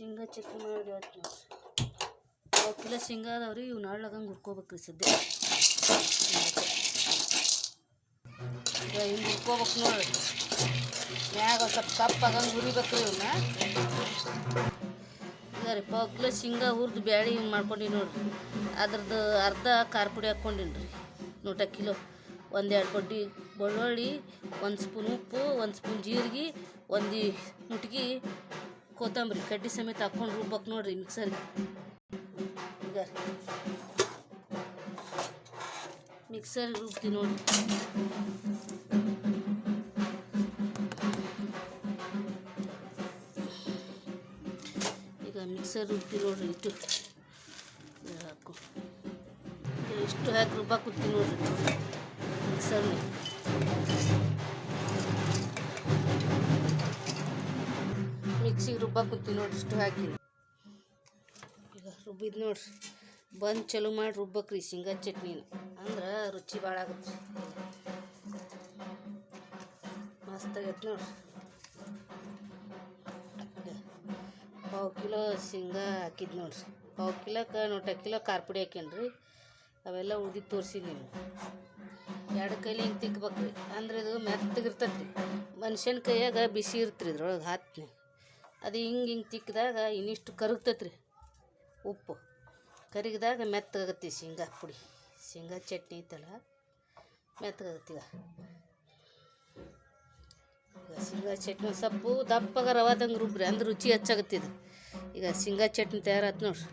ಶೇಂಗಾ ಚಟ್ನಿ ಮಾಡಿ ನೋಡ್ರಿ ಪಾವು ಕಿಲೋ ಶೇಂಗಾ ಅದಾವ್ರಿ ಇವು ನಾಳಾಗಂಗೆ ಹುರ್ಕೋಬೇಕು ರೀ ಸದ್ಯ ಹಿಂಗೆ ಹುರ್ಕೋಬೇಕು ನೋಡ್ರಿ ಮ್ಯಾಗ ಸ್ವಲ್ಪ ಕಪ್ಪಾಗಂಗೆ ಹುರಿಬೇಕ್ರಿ ಇವನ್ನ ಈಗ ರೀ ಪಾವು ಕಿಲೋ ಶೇಂಗಾ ಹುರಿದು ಬ್ಯಾಳಿ ಹಿಂಗೆ ಮಾಡ್ಕೊಂಡಿ ನೋಡ್ರಿ ಅದ್ರದ್ದು ಅರ್ಧ ಖಾರ ಪುಡಿ ಹಾಕ್ಕೊಂಡಿನಿ ರೀ. ನೂಟ ಕಿಲೋ. ಒಂದೆರಡು ಬಡ್ಡಿ ಬೆಳ್ಳುಳ್ಳಿ, ಒಂದು ಸ್ಪೂನ್ ಉಪ್ಪು, ಒಂದು ಸ್ಪೂನ್ ಜೀರಿಗೆ, ಒಂದು ಮುಟ್ಗಿ ಕೊತ್ತಂಬರಿ ಕಡ್ಡಿ ಸಮೇತ ಹಾಕ್ಕೊಂಡು ರುಬ್ಬೇಕು ನೋಡ್ರಿ ಮಿಕ್ಸರ್ಗೆ ಈಗ ಮಿಕ್ಸರ್ ರುಬ್ತೀವಿ ನೋಡ್ರಿ ಈಗ ಮಿಕ್ಸರ್ ರುಬ್ತೀವಿ ನೋಡ್ರಿ ಇಟ್ಟು ಇದು ಹಾಕು ಇದು ಇಷ್ಟು ಹಾಕಿ ರುಬ್ಬಾಕುತ್ತೀವಿ ನೋಡ್ರಿ ಮಿಕ್ಸರ್ನ ಮಿಕ್ಸಿಗೆ ರುಬ್ಬಾಕುತ್ತೀವಿ ನೋಡ್ರಿ ಇಷ್ಟು ಹಾಕಿ ಈಗ ರುಬ್ಬಿದ್ ನೋಡ್ರಿ ಬಂದು ಚಲೋ ಮಾಡಿ ರುಬ್ಬಕ್ರಿ ಶೇಂಗಾ ಚಟ್ನಿನ. ಅಂದ್ರೆ ರುಚಿ ಭಾಳ ಆಗುತ್ತೆ. ಮಸ್ತ್ ಆಗೈತೆ ನೋಡ್ರಿ ಪಾವು ಕಿಲೋ ಶೇಂಗಾ ಹಾಕಿದ್ ನೋಡ್ರಿ ಪಾವು ಕಿಲೋಕ್ಕೆ ನೋಟ ಕಿಲೋ ಖಾರ ಪುಡಿ ಹಾಕ್ಯನ್ರಿ ಅವೆಲ್ಲ ಉಳ್ದಿದ್ದು ತೋರಿಸಿದ್ದೀನಿ ಎರಡು ಕೈಲಿ ಹಿಂಗೆ ತಿಕ್ಬೇಕ್ರಿ. ಅಂದ್ರೆ ಇದು ಮೆತ್ತಗಿರ್ತೈತಿ ಮನುಷ್ಯನ ಕೈಯಾಗ ಬಿಸಿ ಇರ್ತ್ರಿ ಇದ್ರೊಳಗೆ, ಹಾತ್ನಿ. ಅದು ಹಿಂಗೆ ಹಿಂಗೆ ತಿಕ್ಕಿದಾಗ ಇನ್ನಿಷ್ಟು ಕರಗ್ತೈತೆ ರೀ ಉಪ್ಪು. ಕರಗಿದಾಗ ಮೆತ್ತಗಾಗತ್ತೆ ಶೇಂಗಾ ಪುಡಿ. ಶೇಂಗಾ ಚಟ್ನಿ ಐತಲ್ಲ ಮೆತ್ತಗತ್ತಿ ಈಗ ಶೇಂಗಾ ಚಟ್ನಿ ಸೊಪ್ಪು ದಪ್ಪಗ ರವಾದಂಗೆ ರುಬ್ರಿ, ಅಂದ್ರೆ ರುಚಿ ಹೆಚ್ಚಾಗತ್ತೆ ಇದು. ಈಗ ಶೇಂಗಾ ಚಟ್ನಿ ತಯಾರಾತು ನೋಡ್ರಿ.